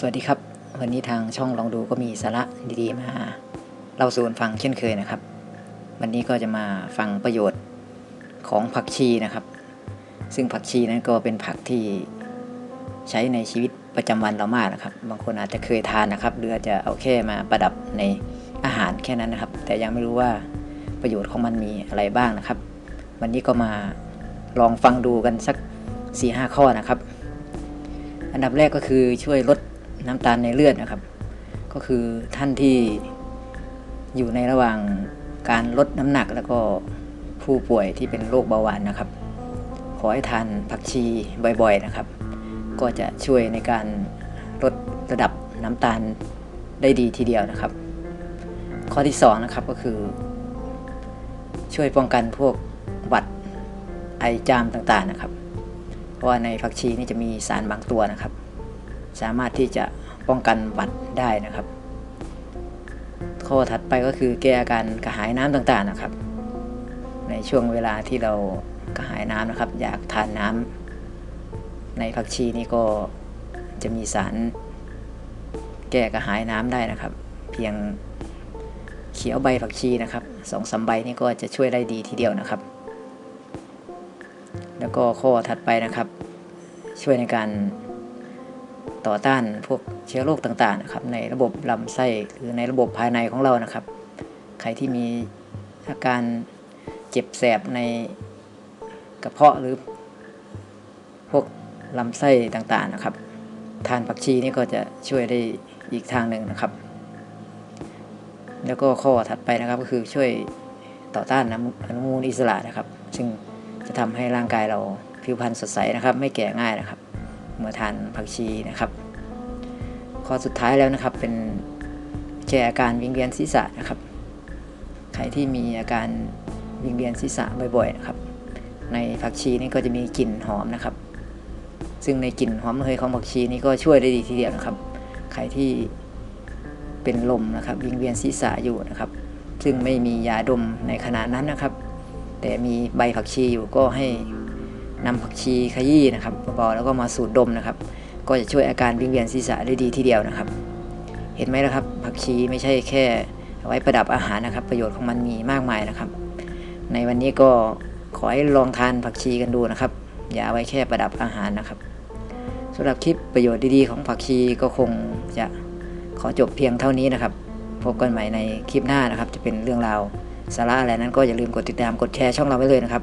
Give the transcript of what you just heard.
สวัสดีครับ วันนี้ทางช่องลองดูก็มีสาระดีๆ มาเล่าสู่กันฟังเช่นเคยนะครับ วันนี้ก็จะมาฟังประโยชน์ของผักชีนะครับ ซึ่งผักชีนั้นก็เป็นผักที่ใช้ในชีวิตประจำวันเรามากนะครับ บางคนอาจจะเคยทานนะครับ หรืออาจจะเอาแค่มาประดับในอาหารแค่นั้นนะครับ แต่ยังไม่รู้ว่าประโยชน์ของมันมีอะไรบ้างนะครับ วันนี้ก็มาลองฟังดูกันสัก4-5หข้อนะครับ อันดับแรกก็คือช่วยลด น้ำตาลในเลือดนะครับ ก็คือท่านที่อยู่ในระหว่างการลดน้ำหนักแล้วก็ผู้ป่วยที่เป็นโรคเบาหวานนะครับ ขอให้ทานผักชีบ่อยๆนะครับ ก็จะช่วยในการลดระดับน้ำตาลได้ดีทีเดียวนะครับ ข้อที่สองนะครับก็คือ ช่วยป้องกันพวกหวัดไอจามต่างๆนะครับ เพราะว่าในผักชีนี่จะมีสารบางตัวนะครับ สามารถที่จะป้องกันหวัดได้นะครับ ข้อถัดไปก็คือแก้อาการกระหายน้ำต่างๆนะครับ ในช่วงเวลาที่เรากระหายน้ำนะครับ อยากทานน้ำในผักชีนี่ก็จะมีสาร แก้กระหายน้ำได้นะครับ เพียงเขียวใบผักชีนะครับสองสามใบนี่ก็จะช่วยได้ดีทีเดียวนะครับ แล้วก็ข้อถัดไปนะครับ ช่วยในการ ต่อต้านพวกเชื้อโรคต่างๆนะครับในระบบลำไส้หรือในระบบภายในของเรานะครับ ใครที่มีอาการเจ็บแสบในกระเพาะหรือ พวกลำไส้ต่างๆนะครับ ทานผักชีนี่ก็จะช่วยได้อีกทางหนึ่งนะครับ แล้วก็ข้อถัดไปนะครับก็คือช่วยต่อต้านน้ำอนุมูลอิสระนะครับ ซึ่งจะทำให้ร่างกายเราผิวพรรณสดใสนะครับ ไม่แก่ง่ายนะครับ เมื่อทานผักชีนะครับ ข้อสุดท้ายแล้วนะครับเป็นแก้อาการวิงเวียนศีรษะนะครับ ใครที่มีอาการวิงเวียนศีรษะบ่อยๆนะครับ ในผักชีนี่ก็จะมีกลิ่นหอมนะครับ ซึ่งในกลิ่นหอมระเหยของผักชีนี่ก็ช่วยได้ดีทีเดียวนะครับ ใครที่เป็นลมนะครับวิงเวียนศีรษะอยู่นะครับ ซึ่งไม่มียาดมในขณะนั้นนะครับ แต่มีใบผักชีอยู่ก็ให้ นำผักชีขยี้นะครับเบาๆแล้วก็มาสูดดมนะครับ ก็จะช่วยอาการวิงเวียนศีรษะได้ดีทีเดียวนะครับ เห็นไหมนะครับ ผักชีไม่ใช่แค่เอาไว้ประดับอาหารนะครับ ประโยชน์ของมันมีมากมายนะครับ ในวันนี้ก็ขอให้ลองทานผักชีกันดูนะครับ อย่าเอาไว้แค่ประดับอาหารนะครับสำหรับคลิปประโยชน์ดีๆของผักชีก็คงจะขอจบเพียงเท่านี้นะครับ พบกันใหม่ในคลิปหน้านะครับ จะเป็นเรื่องราวสาระอะไรนั้นก็อย่าลืมกดติดตามกดแชร์ช่องเราไว้เลยนะครับ